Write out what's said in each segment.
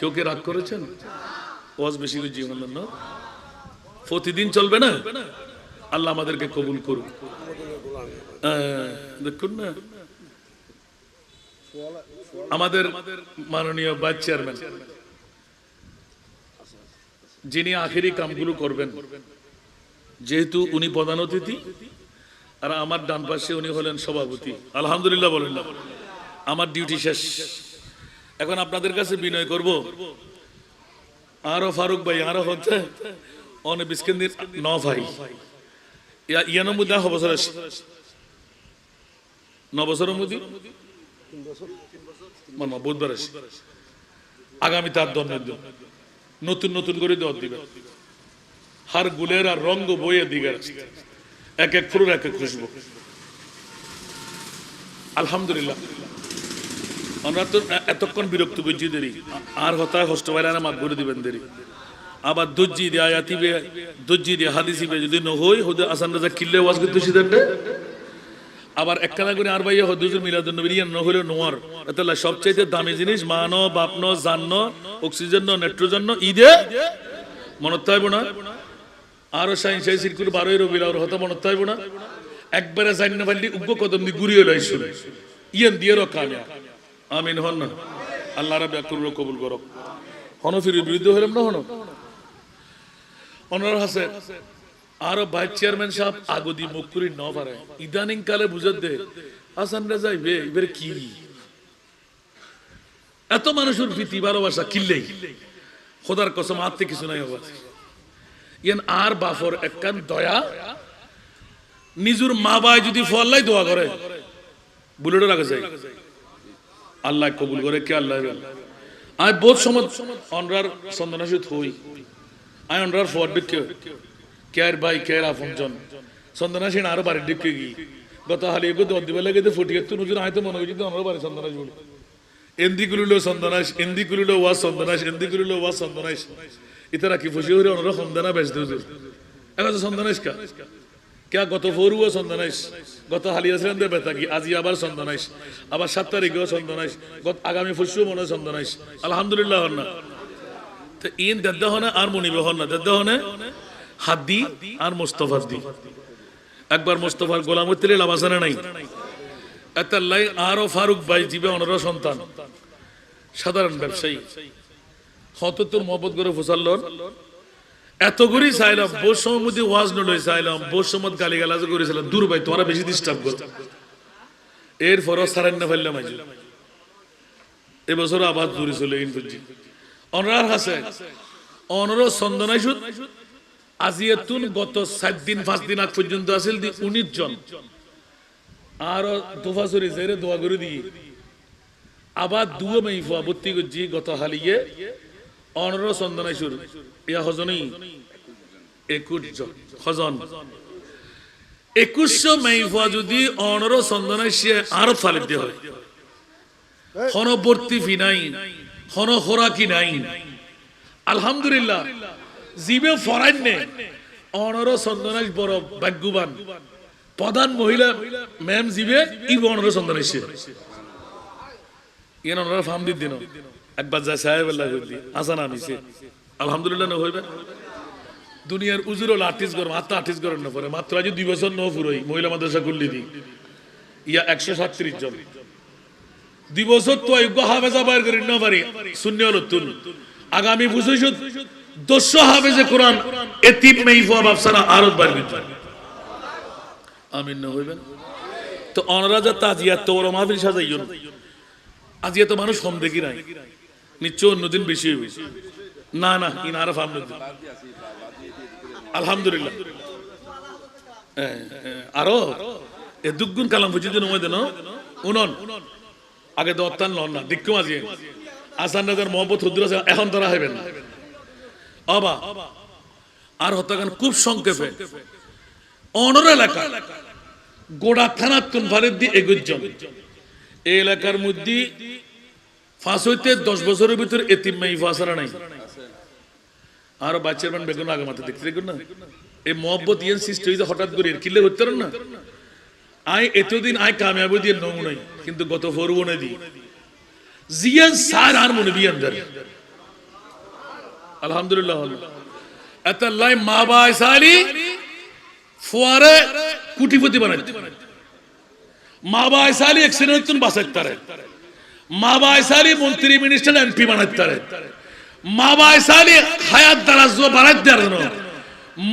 কেউ কে রাগ করেছেন? ওয়াজ বেশি করে জীবন না? প্রতিদিন চলবে না? আল্লাহ আমাদেরকে কবুল করুন হ্যাঁ, দেখুন না। আমাদের মাননীয় ভাইস চেয়ারম্যান যিনি আখেরি কামগুলো করবেন যেহেতু উনি প্রধান অতিথি আর আমার ডান পাশে উনি হলেন সভাপতি। আলহামদুলিল্লাহ বলেন আমার ডিউটি শেষ। এখন আপনাদের কাছে বিনয় করব। আরও ফারুক ভাই, আরও হচ্ছে বিস্কেন্দির ন ভাই। বুধবার আগামী তার নতুন নতুন করে হার গুলের আর রঙ্গ বইয়ের দিকে রাখছে এক এক ফুলের এক এক খুশবু। আলহামদুলিল্লাহ। আমরা তো এতক্ষণ বিরক্ত করছি দেরি। আর হতায় কষ্ট পাইলে না মাত করে দিবেন দেরি। আবার দজ্জি দিয়ে আয়াতিবে দজ্জি দিয়ে হাদিসিবে যদি নহই হদে আসান রাজা কিল্লে ওয়াজ করতে সিদ্ধান্তে আবার একখানা করে আর ভাইয়া হদুজুর মিলাদুন নবী ইয়ান নহলে নোয়ার। এতলা সবচাইতে দামি জিনিস মানো বাপনো জান্ন অক্সিজেন নাইট্রোজেন ইদে মনত থাকব না। আরও সাইন সাই সিরকুল বারোই রবিল আর হতা মনত থাকব না। একবারে জানি না পারলি উগ্র কদম দিয়ে ঘুরিয়ে লাই শুনে ইয়ান দিয়ে রো কামিয়া আমিন হন না। আল্লাহ রাব্বি আকুল কবুল করো হনফির বিরুদ্ধে হলাম না হনো? অনার হাসে, আরও ভাইস চেয়ারম্যান সাহেব আগদি মুখ করি ন পারে ইদানিং কালে বুঝাত দে, হাসান রে যাইবে এবার কি? এত মানুষের প্রীতি ভালোবাসা কিল্লেই খোদার কসম আত্মে কিছু নাই হবার। ইয়ান আর বাফর একখান দয়া, নিজুর মা বাই যদি ফল্লাই দোয়া করে বুলেটও লাগে যায়। আল্লাহ কবুল করে, কে আল্লাহ আমি বহুত সময় অনরার সন্ধানাসিত হই। আমি অনরার ফর দিকে কেয়ার ভাই, কেয়ার আপনজন। সন্ধানাসীন আরও বাড়ির দিকে গিয়ে। গত হালি এগো দশ দিবে লাগে ফুটিয়ে তো নজর হয়তো মনে হয়েছে অনর বাড়ি সন্ধানাস বলে। এন্দি কুলিলো সন্ধানাস এন্দি কুলিলো ওয়া সন্ধানাস এন্দি কুলিলো ওয়া সন্ধানাস ইতারা কি ফুসি হরে অনর সন্ধানা বেচতে হুজুর এখন তো সন্ধানাস কা? কে গত ফরুও সন্ধানাইস গত হালিয়া ছিলেন দে বেতাকি আজি আবার সন্ধানাইস আবার সাত তারিখেও সন্ধানাইস গত আগামী ফুসিও মনে সন্ধানাইস আলহামদুলিল্লাহ না তো ইন দেদ্দা হনে আর মনিবে হন না দেদ্দা হনে হাদ্দি আর মোস্তফার দি একবার মোস্তফার গোলাম হইতে লাভ আছে না নাই? এতাল্লাই আরও ফারুক ভাই জিবে অনর সন্তান। সাধারণ ব্যবসায়ী। হততুর মহব্বত করে ফুসাল্লন এত করি চাইলাম বোর সময় মধ্যে ওয়াজ নলই চাইলাম সময় গালি গালাজ করেছিলাম দূর ভাই তোমরা বেশি ডিস্টার্ব কর। এরপরও সারান্না ফেললাম আজ এবছর আবার দূরে চলে ইন বুঝছি অনরার হাসে অনর চন্দনাইছুত আজি এতুন গত সাত দিন, পাঁচ দিন আগ পর্যন্ত আছিল দি উনিশ জন। আর দোফা চুরি, জেরে দোয়া করে দি। আবার দুও মেই ফুয়া ভর্তি করছি গত হালিয়ে। অনর চন্দনাইছুর ইয়া হজনী হজন। একুশশো মেই যদি অনর চন্দনাইশিয়ে আরও ফালিত দিয়ে হয়। হনবর্তী ফি নাই, হন খোরাকি নাই। আলহামদুলিল্লাহ, জীবে ফরাইনে অনর চন্দনাইশ বড় ভাগ্যবান প্রধান মহিলা ম্যাম জীবে, ইব অনর চন্দনাইশে ইয়েন অনর ফার্ম দিন। একবার যা সাহেব আল্লাহ করলি আসান আনিছে আলহামদুলিল্লাহ না হইবে। দুনিয়ার উজুর আর্টিস্ট গরম, আত্মা আর্টিস্ট গরম না পরে। মাত্র আজ দুই বছর ন ফুরই মহিলা মাদ্রাসা করলি দি। ইয়া একশো সাতত্রিশ জন। দুই বছর তো অযোগ্য হাফেজা বাইর করি না পারি। শূন্য হলো তুল। আগামী বুঝেছ দস্য হাফেজে কোরআন, এতিম মেই ফুয়া বাপসানা আরত বাইর করতে আমিন না হইবেন তো অনরাজা তাজিয়া তো ওরা মাহফিল সাজাইও না। আজিয়া তো মানুষ কম দেখি নাই। নিশ্চয় অন্যদিন বেশি হইবে। না না, ইন আরও ফার্ম আলহামদুলিল্লাহ। আরও? এ, দুগুণ কালাম বুঝি দিন ওই দেন উনন। আগে তো অত্যান লন না দিক্কু মাঝে। আসান রাজার মোহাম্মদ হুদ্দুর আছে, এখন ধরা হইবেন না। অবা। আর হত্যাকাণ্ড খুব সংক্ষেপে। অনর এলাকা। গোড়া থানার তুনফারের দিয়ে এগুজ জন এই এলাকার মধ্যে ফাঁস হইতে দশ বছরের ভিতরে এতিম মাই ফাঁসারা নাই। আরও বাচ্চার মান বেগুন আগে মাথা দেখতে দেখুন না। এই মহব্বত ইয়েন সৃষ্টি হইতে হঠাৎ করে কিল্লে হতে না? আই এতদিন আই কামিয়াবি দিয়ে নমুনাই কিন্তু গত ফরবনে দি। জিয়ান সার আর মনে বিয়ান আলহামদুলিল্লাহ এত লাই মা বাই সালি ফুয়ারে কুটিপতি বানাইতে। মা বাই সালি এক্সিডেন্ট বাঁচাইতে মা বাই সালি মন্ত্রী মিনিস্টার এমপি বানাইতে মা বাই সালি হায়াত দারাজ বানাইতে পারে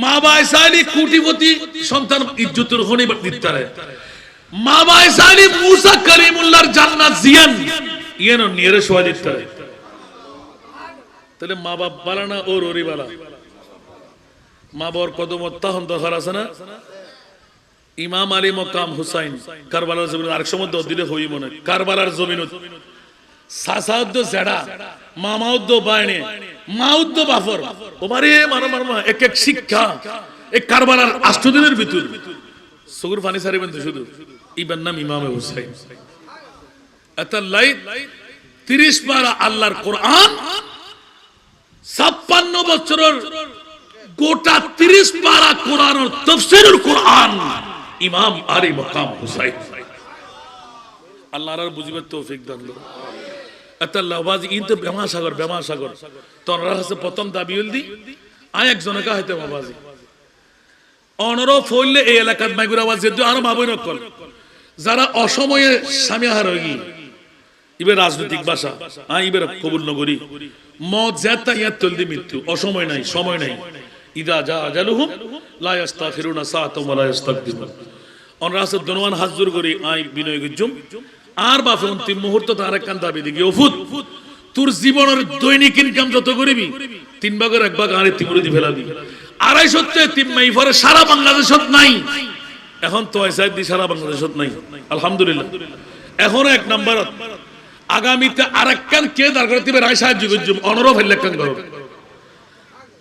মা বাই সালি কুটিপতি সন্তান ইজ্জতের খনি দিতে মা বাই সালি মুসা কালিমুল্লাহর জান্নাত জিয়ান, ইয়েন নিয়ে শোয়া দিতে তাহলে মা বাপ বালা না ওর ওরি বালা? মা বাবার কদম অত্যাহন দরকার আছে না? ইমাম আলী মকাম হুসাইন, কারবালার জমিন আরেক সময় দিলে হই মনে কারবালার জমিন মানো মানো নাম আল্লাহর কোরআন, ছাপ্পান্ন বছরের গোটা তিরিশ পারা কোরআন তফসিরুল কোরআন। ইমাম আলী মকাম হুসাইন। আল্লাহর বুঝিবার তৌফিক দান করুন এত লাভাজ ইন তো বেমা সাগর বেমা সাগর। তোমরা কাছে প্রথম দাবি হলদি আয় একজনে কা হইতে বাবাজি অনর ফইলে এই এলাকাত মাইগুর আওয়াজ যেহেতু আরও মাবই নকল যারা অসময়ে স্বামী হার হই ইবে রাজনৈতিক ভাষা আই ইবে কবুল নগরী মত জেতা ইয়াত তলদি মৃত্যু, অসময় নাই, সময় নাই। ইদা যা আজালুহুম লা সাআতাম ওয়া লা দনওয়ান হাজুর করি আই বিনয় আর বাপে অন্তিম মুহূর্ত তার একখান দাবি ওফুত তোর জীবনের দৈনিক ইনকাম যত করিবি, তিন ভাগের এক ভাগ আরে তিমুরে দি। ফেলাবি আড়াই সত্যি তিন মাই পরে সারা বাংলাদেশত নাই। এখন তো সাহেব দি সারা বাংলাদেশত নাই। আলহামদুলিল্লাহ। এখন এক নাম্বার, আগামীতে আরেকখান কে দাঁড় দিবে রায় করো।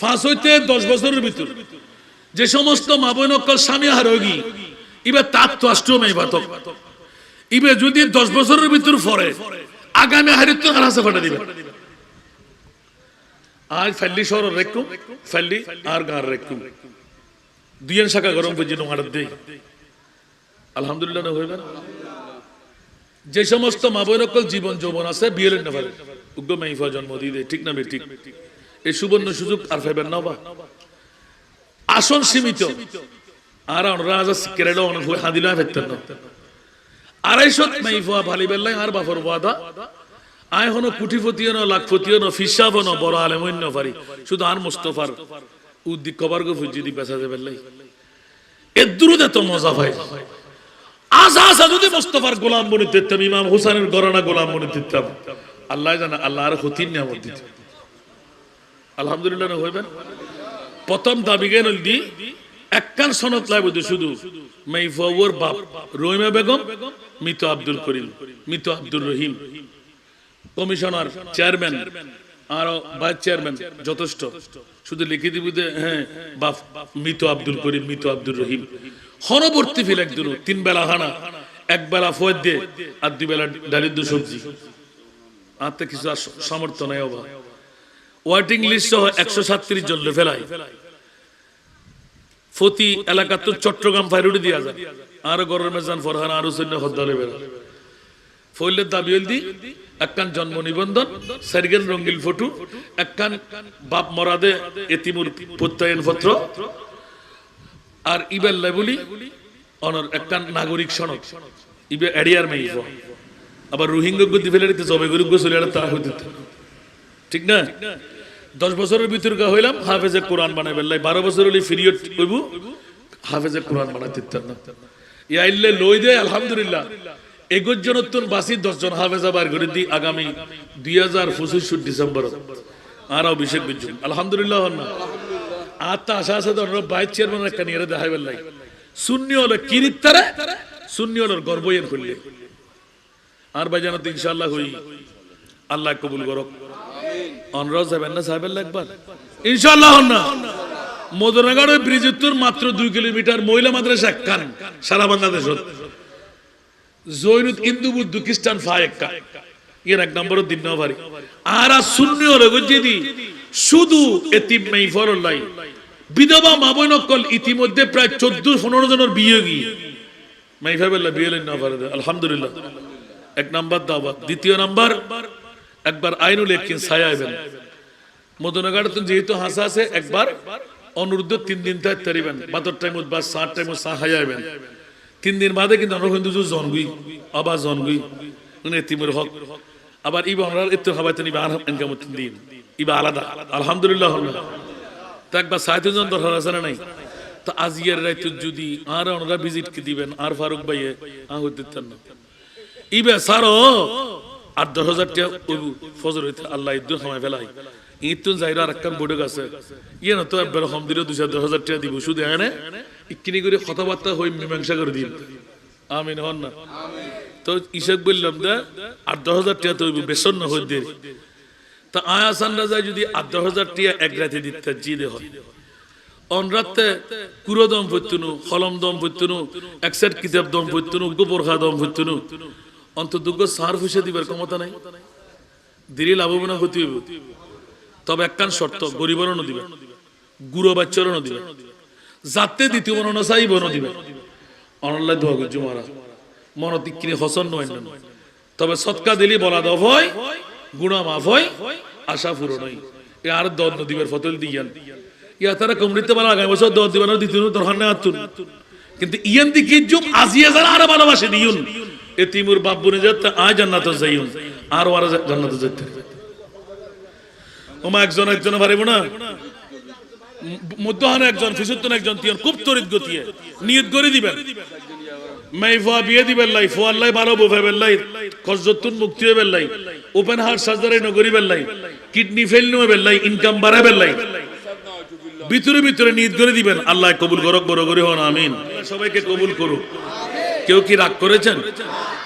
ফাঁস হইতে দশ বছরের ভিতর। যে সমস্ত মা বোন অকল স্বামী হারোগী ইবে তার তো অষ্টম এই বাতক। ইবে যদি দশ বছরের ভিতর পরে আগামী হারিত আর হাসে ফাটা দিবে। আজ ফাল্লি শহর রেকুম ফাল্লি আর গার রেকুম দুইয়ের শাখা গরম দেই। আলহামদুলিল্লাহ না হইবে যে সমস্ত মা বোন জীবন যৌবন আছে বিয়ে না পারে উগ্র মাইফা জন্ম দেয় ঠিক না বে ঠিক? এই সুবর্ণ সুযোগ আর ফাইবেন না বা আসন সীমিত। আর রাজা কেরালা অনেক হাদিল ফেরতেন না। আড়াইশো মাইফা ভালি বেল্লাই আর বাফর ওয়াদা আয় হনো কুটিপতিও না, লাখপতিও না, ফিসাব না, বড় আলেম অন্য পারি। শুধু আর মুস্তফার উদ্দিক কবার গো ফুজি দি বেসা দেবেন লাই এর দূরতে তো মজা ভাই। আজা আসা যদি মুস্তফার গোলাম দিতাম ইমাম হুসানের গরানা গোলাম বনে দিতাম আল্লাহ জানা, আল্লাহ আর হতিন নিয়ামত দিত। আলহামদুলিল্লাহ না হইবেন। প্রথম দাবি গেন দি একখান সনদ লাই বুঝি শুধু। মাইফাওয়ার বাপ, রহিমা বেগম, মিত আব্দুল করিম, মিত আব্দুল রহিম। কমিশনার, চেয়ারম্যান, আর ভাইস চেয়ারম্যান যথেষ্ট। শুধু লিখে দিবি হ্যাঁ বাপ, মিত আব্দুল করিম, মিত আব্দুল রহিম। হরবর্তী ফিল একদিন তিন বেলা হানা, এক বেলা ফয়েদ দিয়ে আর দুই বেলা ডালির দু সবজি। আর তো কিছু আর সামর্থ্য নাই অভাব। ওয়াটিং লিস্ট সহ একশো সাতত্রিশ জন ফেলাই ফতি এলাকা তো চট্টগ্রাম ফাইরুডি দিয়া যায়। আর গরমের মেজান ফরহান, আর সৈন্য হদ্দালে বেড়া ফইলের দাবি হইল দি, একখান জন্ম নিবন্ধন, সার্গেন রঙ্গিল ফটো, একখান বাপ মরাদে এতিমুর প্রত্যয়ন পত্র, আর ইবেল লেবুলি অনর একখান নাগরিক সনদ। ইবে এডিয়ার মেয়ে আবার রোহিঙ্গা গদি ফেলে দিতে জবে গরিব গোসলে তা হইতে। ঠিক না? দশ বছরের ভিতর হইলাম, হাফেজে কোরআন বানাই বেল্লাই বারো বছর হলে ফিরিয়ড কইব হাফেজে কোরআন বানাই দিতেন না। লই দে, আলহামদুলিল্লাহ। এগুর জনত্তন বাসি দশজন হাফেজা বার করে দি আগামী দুই হাজার পঁচিশ ডিসেম্বর। আর বিজুম আলহামদুলিল্লাহ না। আর তা আশা আছে তো বাইশ চেয়ারম্যান একটা নিয়ে দেখাই বেল্লাই শূন্য হলো কিরিত্তারে শূন্য হলো গর্বইয়ের করলে আর ভাই জানাতে ইনশাআল্লাহ হই, আল্লাহ কবুল করক। অনরাও যাবেন না, সাহেবের একবার ইনশাআল্লাহ হন না। মদনাগড় ব্রিজ উত্তর মাত্র দুই কিলোমিটার মহিলা মাদ্রাসা একখান, সারা বাংলাদেশ হিন্দু বুদ্ধ খ্রিস্টান এর এক নম্বর দিন আর আর শূন্য শুধু মেই ফরলাই বিধবা ইতিমধ্যে প্রায় চোদ্দ পনেরো জনের বিয়ে গিয়ে মাইফা বেল্লা বিয়ে না পারে আলহামদুলিল্লাহ। এক নাম্বার দাওয়াত। দ্বিতীয় নাম্বার একবার আইনুল একিন ছায়া আইবেন। মদনগর যেহেতু হাসা আছে, একবার অনুরুদ্ধ তিন দিন তাই তারিবেন। বাতর টাইম বা সাত টাইম সা হাই আইবেন। তিন দিন বাদে কিন্তু আমরা কিন্তু জনগুই, আবার জনগুই মানে এতিমের হক। আবার ইবা আমরা এত খাবাই তো ইবা আর ইনকাম তিন দিন। ইবা আলাদা, আলহামদুলিল্লাহ তো একবার সাহিত্য জন দরকার আছে না নাই? তো আজিয়ার রাইত যদি আর ওনারা ভিজিট কি দিবেন, আর ফারুক ভাইয়ে, আহ দিতেন না। ইবে সারো আর দশ হাজার টাকা ফজর হইতে আল্লাহ ইদ্দুর সময় ফেলাই। ইতুন যাইরা আর একখান বৈঠক আছে। ইয়ে না তো একবার হম দিলে দুশো দশ হাজার টাকা দিব, শুধু এখানে ইকিনি করে কথাবার্তা হই মীমাংসা করে দিন হন না? তো ইসাক বললাম, দা, আর দশ হাজার টাকা তো বেসন না হই দিয়ে তা যদি আট দশ হাজার টাকা এক রাতে দিতে জিদে হয়। অনরাতে কুরো দম পত্যুনু কলম দম পত্যুনু একসেট কিতাব দম পত্যুনু গোবর খা দম পত্যুনু অন্তদুগ্গ সার ফুসে দিবার ক্ষমতা নাই। দিলি লাভবান হতে হইব। তবে একখান শর্ত গরিবেরও দিবে গুড়ো বাচ্চারও দিবে যাতে দ্বিতীয় বর্ণনা চাইব দিবে। অনলাই দোয়া করছি মহারাজ। মনতি কিনে হসন নয় তবে সৎকা দিলি বলা দফ হয় গুণা মাফ হয়, আশা ফুরো নয় এ আর দদ নদীবের ফতল দিয়ান ইয়া তারা কমরিতে বলা আগামী বছর দদ দিবানো দ্বিতীয় দরকার নেই আতুন। কিন্তু ইয়ান দিকে জুম আজিয়া যারা আরও ভালোবাসে দিউন এ তিমুর বাপ বনে যাতে আয় জান্নাত আর ওরা জান্নাত যাইতে। ওমা একজন একজন পারিব না? একজন ফিসুত্তন একজন, তিয়ান খুব তরিত নিয়ত করে দিবেন। বিয়ে দিবেন লাই, ফুয়ার লাই ভালো বুফে বেল্লাই খরজতুন মুক্তি হয়ে ওপেন হার্ট সার্জারি নগরী কিডনি ফেল বেল্লাই ইনকাম বাড়া বেল্লাই ভিতরে ভিতরে নিয়ত করে দিবেন, আল্লাহ কবুল করক, বড় করে হন, আমিন। সবাইকে কবুল করুক। কেউ কি রাগ করেছেন?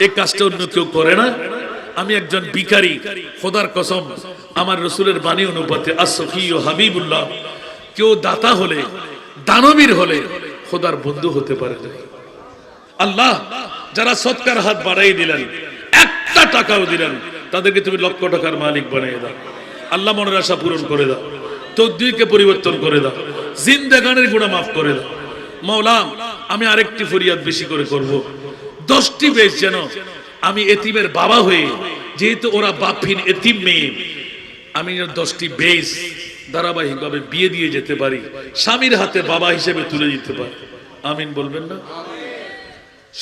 এই কাজটা অন্য কেউ করে না? আমি একজন বিকারি খোদার কসম, আমার রসুলের বাণী অনুপাতে হাবিবুল্লাহ, কেউ দাতা হলে, দানবীর হলে খোদার বন্ধু হতে পারে আল্লাহ, যারা সৎকার হাত বাড়াই দিলেন, একটা টাকাও দিলেন, তাদেরকে তুমি লক্ষ টাকার মালিক বানিয়ে দাও। আল্লাহ মনের আশা পূরণ করে দাও তকদিরকে পরিবর্তন করে দাও, জিন্দাগানের গুণা মাফ করে দাও। মৌলা, আমি আরেকটি ফরিয়াদ বেশি করে করব। দশটি বেশ যেন আমি এতিমের বাবা হয়ে, যেহেতু ওরা বাপহীন এতিম মেয়ে, আমি যেন দশটি বেশ ধারাবাহিকভাবে বিয়ে দিয়ে যেতে পারি, স্বামীর হাতে বাবা হিসেবে তুলে দিতে পারি। আমিন বলবেন না?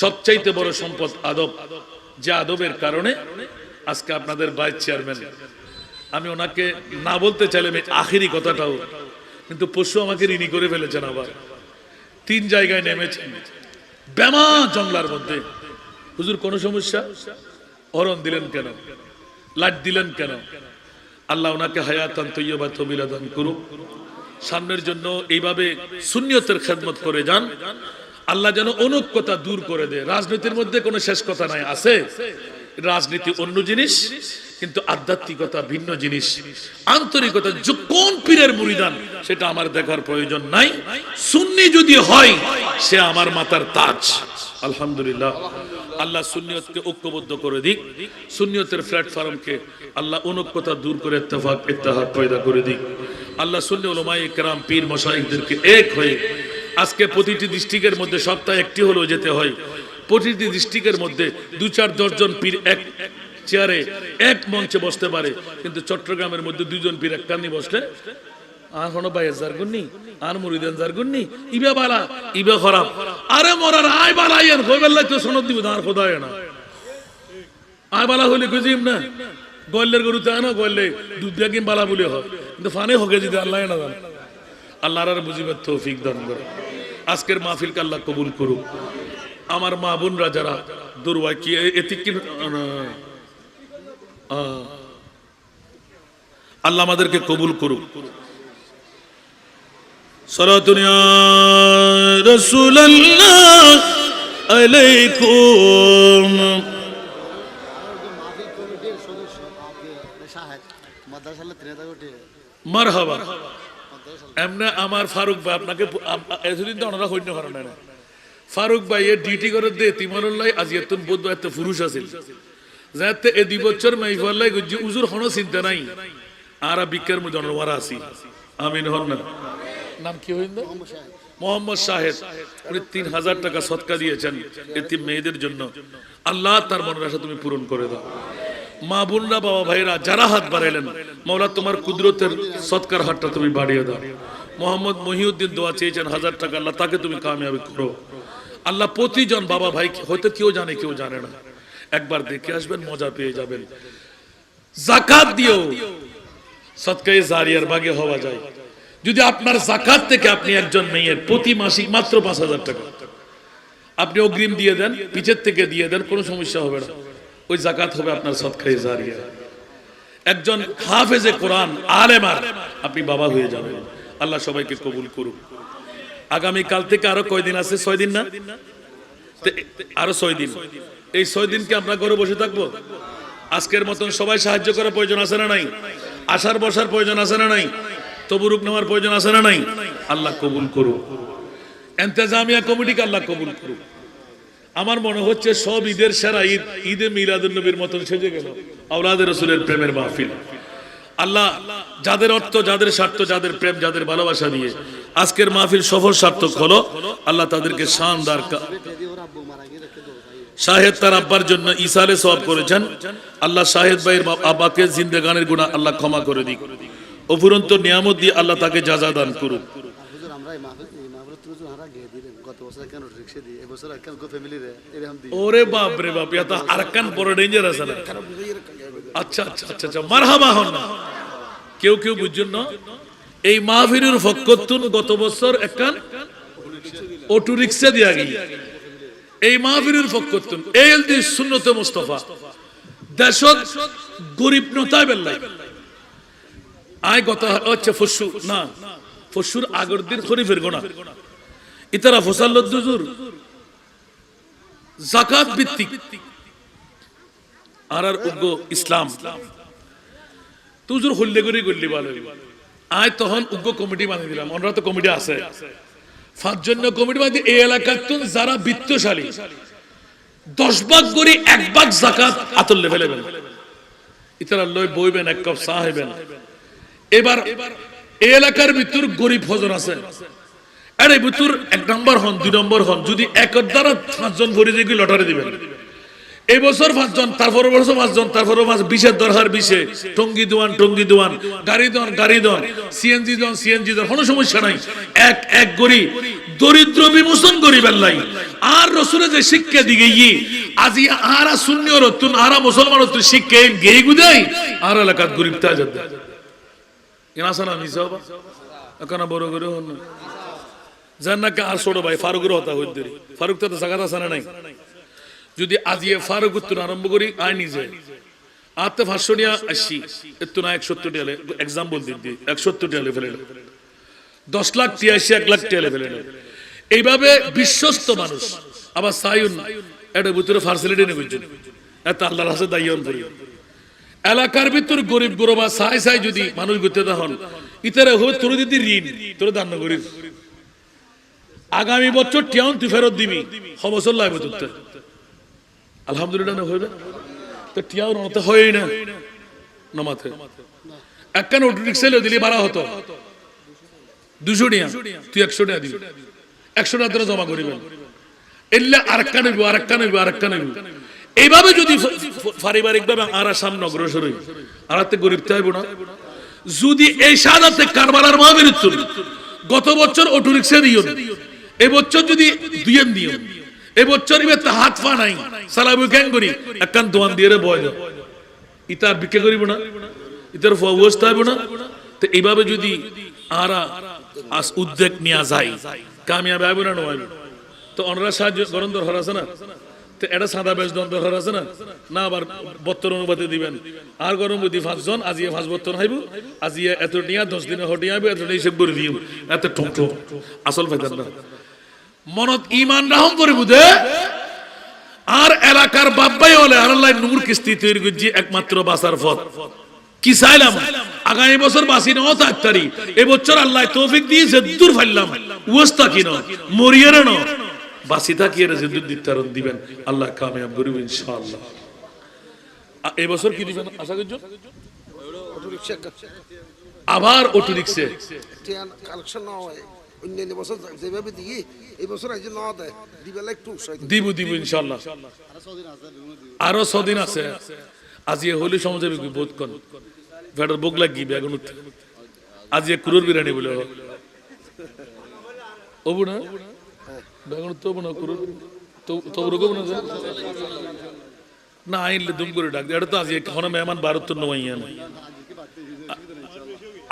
সবচাইতে বড় সম্পদ আদব, যে আদবের কারণে আজকে আপনাদের ভাইস চেয়ারম্যান, আমি ওনাকে না বলতে চাইলাম আখেরি কথাটাও, কিন্তু পশু আমাকে ঋণী করে ফেলেছেন আবার। তিন জায়গায় নেমেছেন ব্যামা জংলার মধ্যে। হুজুর, কোন সমস্যা? হরণ দিলেন কেন? লাট দিলেন কেন? আল্লাহ ওনাকে হায়াতান তৈয়বা তবিলা দান করুক। সামনের জন্য এইভাবে শূন্যতের খেদমত করে যান। আল্লাহ যেন অনুকতা দূর করে দেয়। রাজনীতির মধ্যে কোনো শেষ কথা নাই। আছে? রাজনীতি অন্য জিনিস। কিন্তু আধ্যাত্মিকতা ভিন্ন জিনিস। আন্তরিকতা যে কোন পীরের মুরিদান, সেটা আমার দেখার প্রয়োজন নাই। সুন্নি যদি হয়, সে আমার মাতার তাজ। আলহামদুলিল্লাহ। আল্লাহ সুন্নিয়তকে ঐক্যবদ্ধ করে দিক। সুন্নিয়তের প্ল্যাটফর্মকে আল্লাহ অনুকতা দূর করে ইত্তেফাক ইত্তেহাদ পয়দা করে দিক। আল্লাহ সুন্নি ওলামায়ে কেরাম, পীর মশাইকদেরকে এক হয়ে আজকে প্রতিটি ডিস্ট্রিক্টের মধ্যে সপ্তাহে একটি হলেও যেতে হয়। প্রতিটি ডিস্ট্রিক্টের মধ্যে দু চার দশজন পীর এক চেয়ারে এক মঞ্চে বসতে পারে। কিন্তু চট্টগ্রামের মধ্যে দুইজন পীর এক কান্নি বসলে, আর আর ইবে ইবে না। বালা বালা কিন্তু ফানে হকে যদি আল্লাহ আল্লাহর বুঝিবার তৌফিক দান করে। আজকের মাহফিলকে আল্লাহ কবুল করুক। আমার মা বোনরা যারা দুর্বাই কি কি আহ, আল্লাহ আমাদেরকে কবুল করুক সালাতুন ইয়া রাসূলুল্লাহ আলাইকুম মাহফিল কমিটির সদস্য সাহেব মাদার পঞ্চাশ সালে তিন আমাদেরকে কবুল এমনি আমার ফারুক ভাই আপনাকে এতদিন তো ওনারা হইন্য কারণ ফারুক ভাই এ ডিউটি করে দে তিমানুল্লাহ আজি এত বোধ এত পুরুষ আছিল যাতে এ দুই বছর মাইফাল্লাই গুজি উজুর হনো চিন্তা নাই। আর বিকের মধ্যে আছি আমিন হন না। নাম কি হইল? না মোহাম্মদ শাহেদ। উনি তিন হাজার টাকা সৎকা দিয়েছেন এটি মেয়েদের জন্য। আল্লাহ তার মনের আশা তুমি পূরণ করে দাও। মা বোনরা বাবা ভাইরা যারা হাত বাড়াইলেন মৌলা তোমার কুদরতের সৎকার হাতটা তুমি বাড়িয়ে দাও। মোহাম্মদ মহিউদ্দিন দোয়া চেয়েছেন হাজার টাকা আল্লাহ তাকে তুমি কামিয়াবি করো। আল্লাহ প্রতিজন বাবা ভাই হয়তো কেউ জানে কেউ জানে না। একবার দেখে আসবেন মজা পেয়ে যাবেন। জাকাত দিও। সৎকাই জারিয়ার ভাগে হওয়া যায়। যদি আপনার জাকাত থেকে আপনি একজন মেয়ের প্রতি মাসিক মাত্র পাঁচ হাজার টাকা, আপনি অগ্রিম দিয়ে দেন পিছের থেকে দিয়ে দেন, কোনো সমস্যা হবে না। ওই জাকাত হবে আপনার সৎকাই জারিয়া। একজন হাফেজে কোরআন, আলেমার, আপনি বাবা হয়ে যাবেন। আল্লাহ সবাইকে কবুল করুক। আগামী কাল থেকে আরও কয়দিন আছে? ছয় দিন না? আরও ছয় দিন। এই ছয় দিন কি আমরা ঘরে বসে থাকব? আজকের মতন সবাই সাহায্য করার প্রয়োজন আছে না নাই? আসার বসার প্রয়োজন আছে না নাই? তবুরুক নেওয়ার প্রয়োজন আছে না নাই? আল্লাহ কবুল করুক। এন্তেজামিয়া কমিটিকে আল্লাহ কবুল করুক। আমার মনে হচ্ছে সব ঈদের সেরা ঈদ, ঈদে মিলাদুল নবীর মতন সেজে গেল। আওলাদের রসুলের প্রেমের মাহফিল। আল্লাহ যাদের অর্থ, যাদের স্বার্থ, যাদের প্রেম, যাদের ভালোবাসা নিয়ে আজকের মাহফিল সফল সার্থক হলো। আল্লাহ তাদেরকে শান শানদার কা- পেদি ওর আব্বু মারা গিয়ে রেখে দেবো ভাই শাহেদ তার আব্বার জন্য ইসালে সব করেছেন। আল্লাহ শাহেদ ভাইয়ের আব্বাকে জিন্দেগানের গুণা আল্লাহ ক্ষমা করে দিক। অফুরন্ত নিয়ামত দিয়ে আল্লাহ তাকে যাজা দান করুক। ওরে বাপ রে বাপ এটা আরকান বড় ডেঞ্জার আছে না? আচ্ছা আচ্ছা আচ্ছা আচ্ছা মারহাবা হন কেউ কেউ বুঝছেন না? এই মাহফিরের গত বছর একখান অটো রিক্সা দিয়া গিয়ে। এই মাহফিরের ফকতুন এই দি সুন্নতে মুস্তাফা, দেশত গরিব নতায় বেল্লাই আয় গত আচ্ছা ফসু না, ফসুর আগর দিন খরিফের গোনা। ইতারা ফসাল দুজুর, জাকাত ভিত্তিক। আর আর উগ্র ইসলাম। তুজুর হল্লে করে গল্লি ভালো আয় তখন উগ্র কমিটি বানিয়ে দিলাম ওনারা তো কমিটি আছে। জন্য কমিটি বানিয়ে এই এলাকার যারা বিত্তশালী, দশ ভাগ করে এক ভাগ জাকাত ইতারা লই বইবেন, এক কাপ চা হইবেন এবার এই এলাকার ভিতর গরিব হজন আছে। আরে ভিতর এক নম্বর হন, দুই নম্বর হন। যদি একদম দ্বারা পাঁচজন ভরে দিয়ে লটারি দিবেন? এই বছর পাঁচজন তারপর বছর পাঁচজন তারপর বিশের দরকার, বিশে। টঙ্গি দোয়ান টঙ্গি দোয়ান গাড়ি দন গাড়ি দন সিএনজি দন সিএনজি দন কোনো সমস্যা নাই। এক এক গরি। দরিদ্র বিমোচন গরিবের লাই আর রসুলে যে শিক্ষা দিকে আজি আরা শূন্য রতুন আরা মুসলমান রতুন শিক্ষা গেই গুদাই। আর এলাকাত গরিব তাজাদ কেন আসা না মিশা হবা। এখন বড় করে হন আর ছোট ভাই, ফারুকের হতা হইতে ফারুক তো জায়গা আছে না নাই? যদি আজিয়ে ফারুক উত্তর আরম্ভ করি, আয় নিজে। আতে পাঁচশো নিয়ে আসি এত না এক সত্তর টিয়ালে এক্সাম্পল দিন দিই এক সত্তর টিয়ালে ফেলে দশ লাখ আসি এক লাখ টিয়ালে ফেলে এইভাবে বিশ্বস্ত মানুষ, আবার সাইন এটা ভিতরে ফার্সিলিটি বুঝছেন এত আল্লাহর হাসে দায়ন করি। এলাকার ভিতর গরিব গরবা সাই সাই যদি মানুষ গতে হন, ইতারে হবে তোর যদি ঋণ, তোর দান আগামী বছর টিয়াউন তুই ফেরত দিবি হবছর লাগবে তোর আলহামদুলিল্লাহ না হইবে? তো হয়ই না। বাড়া হতো। দুশো টিয়া। তুই একশো দিবি। একশো টাকা তোরা জমা করিবেন। এলে এইভাবে যদি পারিবারিক ভাবে আর সামনে অগ্রসর হই আর গরিব চাইব না। যদি এই সাদাতে কারবারার মহাবীর গত বছর অটো রিক্সা দিও এবছর যদি দুইয়েন দিও এবছর ইবে তো হাত পা নাই। সালাবু কেন করি। একখান দোয়ান দিয়ে বয় ইতার বিক্রি করিব না। ইতার অবস্থা হইব না। তো এইভাবে যদি আরা আস উদ্যোগ নেওয়া যায়, কামিয়াব আইব না, নয় তো অনরা সাহায্য গরম দরকার আছে না? তো এটা সাদা বেশ দন দরকার আছে না? না আবার বত্তর অনুপাতে দিবেন। আর গরম বুদ্ধি পাঁচজন, আজিয়ে পাঁচ বত্তর হাইব। আজিয়ে এত টিয়া দশ দিনে হটিয়ে এত করে দিম এত ঠুক আসল ফাইদার না। মনত ইমান রাহম করে বুঝে। আর এলাকার বাব্বাই হলে আল্লাহ নূর কিস্তি তৈরি করছি একমাত্র বাসার পথ। কি চাইলাম? আগামী বছর বাসি এবছর আল্লাহ তৌফিক দিয়েছে দূর ফাইলাম। ওস্তা কিন মরিয়ারে ন? বাসি থাকিয়ে দূর দিবেন। আল্লাহ কামিয়াব করিব ইনশাআল্লাহ। এবছর কি দিবেন আশা করছ? আবার অটো রিক্সে। কালেকশন না হয়। অন্যান্য বছর যেভাবে দিই এই বছর আজ না দেয় দিবেলা একটু উৎসাহ দিই। দিব দিব ইনশাআল্লাহ আরও ছদিন আছে আজি হলি সমাজে বোধ কন ভেটার বুক লাগি বেগুন আজি কুরুর বিরিয়ানি বলে ওবু না বেগুন তো না কুরুর তো তো রকম না যে? না আইলে দুম করে ডাক এটা তো আজি এখন মেহমান ভারত তো নমাইয়া না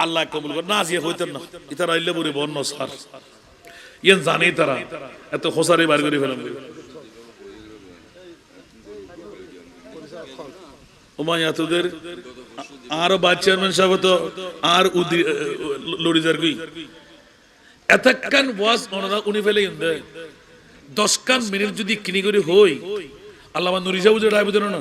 আল্লাহ কবুল কর। না আজি হইতেন না। ইতারা আইলে বলি বন্য সার ইয়েন জানে তারা এত হোসারে বার করে ফেলাম। আরও আর উদি ফেলে মিনিট যদি কিনি করে হই। আল্লাহ নুরি সাহেব যে রায় না?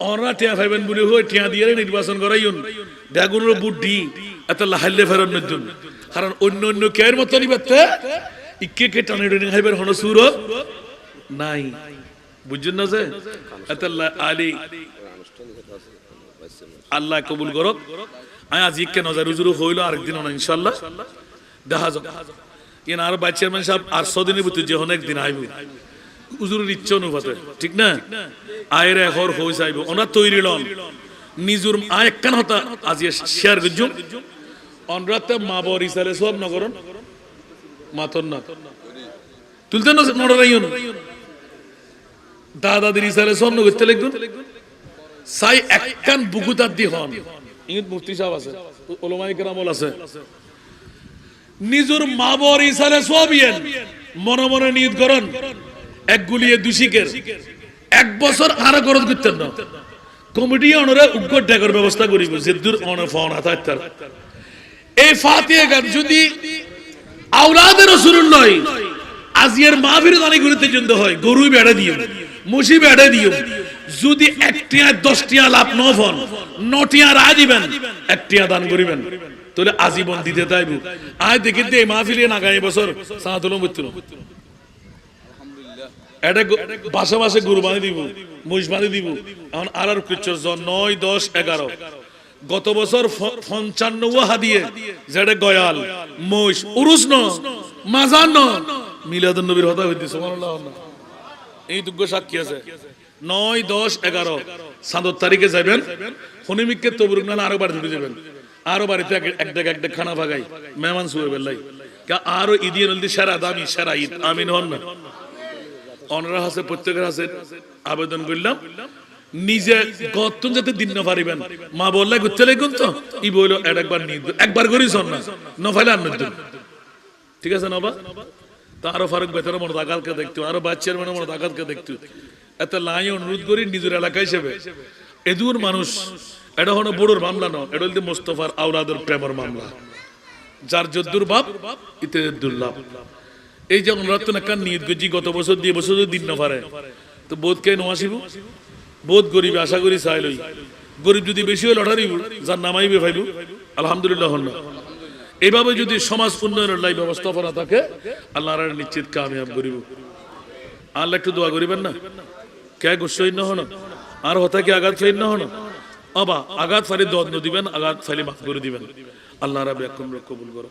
অনরা টিয়া ফাইবেন বলে হই, টিয়া দিয়ে নির্বাচন করাইন বেগুনের বুদ্ধি এত লাহাইলে ফেরন নতুন কারণ অন্য অন্য কেয়ের মতো নিবাতে ইকে কে টানে টানে খাইবেন হন সুর নাই। বুঝছেন না যে এত আলী, আল্লাহ কবুল করক আমি আজ ইকে নজর উজুরু হইল আরেকদিন না ইনশাল্লাহ দেখা যাক ইন আর বাচ্চার মানে সব আর ছদিনের ভিতরে যে অনেক দিন আইব উজুরের ইচ্ছা অনুপাতে, ঠিক না? আয়ের এখন হই চাইব ওনার তৈরি লন নিজুর আয় হতা আজি শেয়ার গজুম অনরাতে মা বর ইসালে সব নগরন মাতন না। তুলতেন না নড়াইন দাদাদের ইসালে সব সাই বুকুতার দি হন। ইংত মুফতি সাহেব আছে ওলমাই কেরামল আছে। নিজের মা বর ইসালে সব ইয়েন। মনে মনে নিয়ত করেন। এক গুলিয়ে দুশিকের। এক বছর আর গরজ করতেন না। কমিটি উগ্র ব্যবস্থা করিব যে দূর অনে ফোন এই ফাতিহা গান যদি আওলাদের রসুল নয়, আজিয়ের মাহফির দানি গুলিতে জন্য হয় গরু বেড়া দিও মুসি বেড়া দিও। যদি একটিয়া, দশটিয়া লাভ ন ফন নটিয়া রায় দিবেন, একটিয়া দান করিবেন। তাহলে আজীবন দিতে তাইব আয় দেখি দে মাহফিলে নাগাই বছর সাহাতুল মৃত্যু এটা বাসা বাসে গরু দিব বাঁধি দিব। এখন আর আর কিচ্ছুর নয়, দশ, এগারো। গত বছর পঞ্চান্ন হাদিয়ে যেটা গয়াল, মহিষ, উরুস ন মাজান ন মিলাদুন নবীর হতা হইতে এই দুগ্গ সাক্ষী আছে। নয়, দশ, এগারো। সাদর তারিখে যাবেন হনিমিককে তবরুক না আরও বাড়ি ঢুকে যাবেন। আরও বাড়িতে এক ডেক এক ডেক খানা ভাগাই, মেহমান শুয়ে বেল্লাই আরও নলদি সেরা, দামি সেরা ঈদ। আমিন হন না। অনরা হাসে, প্রত্যেকের হাসে আবেদন করলাম। নিজে গতন যাতে দিন না পারিবেন। মা বললে, ঘুরতে লাগুন তো? ই বইল একবার নিয়ে একবার করিস না। নফাইলে আর নতুন ঠিক আছে নবা তা আরও ফারুক বেতর মনে আঘাতকে দেখতো আরও বাচ্চার মনে মনে আঘাতকে দেখতো এত লাই অনুরোধ করি, নিজের এলাকা হিসেবে। এদুর মানুষ এটা হলো বড়োর মামলা ন এটা হলো মোস্তফার আওলাদের প্রেমের মামলা। যার যদ্দুর বাপ, ইতে দুর্লাভ এই যে অনুরাত্তন একটা নিয়ত গজি গত বছর দিয়ে বছর দিন না তো বোধ কে নোয়াসিব বোধ গরিব, আশা করি চাইলই গরিব যদি বেশি হয় লটারি যার নামাইবে ভাইব, আলহামদুলিল্লাহ হন না। এইভাবে যদি সমাজ উন্নয়নের লাই ব্যবস্থাপনা থাকে, আল্লাহ নিশ্চিত কামিয়াব করিব। আল্লাহ একটু দোয়া করিবেন না? কে গোস্বই না হন আর হতা কি আঘাত না হন অবা, আঘাত ফালি দন্ড দিবেন, আঘাত ফালি মাফ করে দিবেন। আল্লাহ রাবে কবুল করো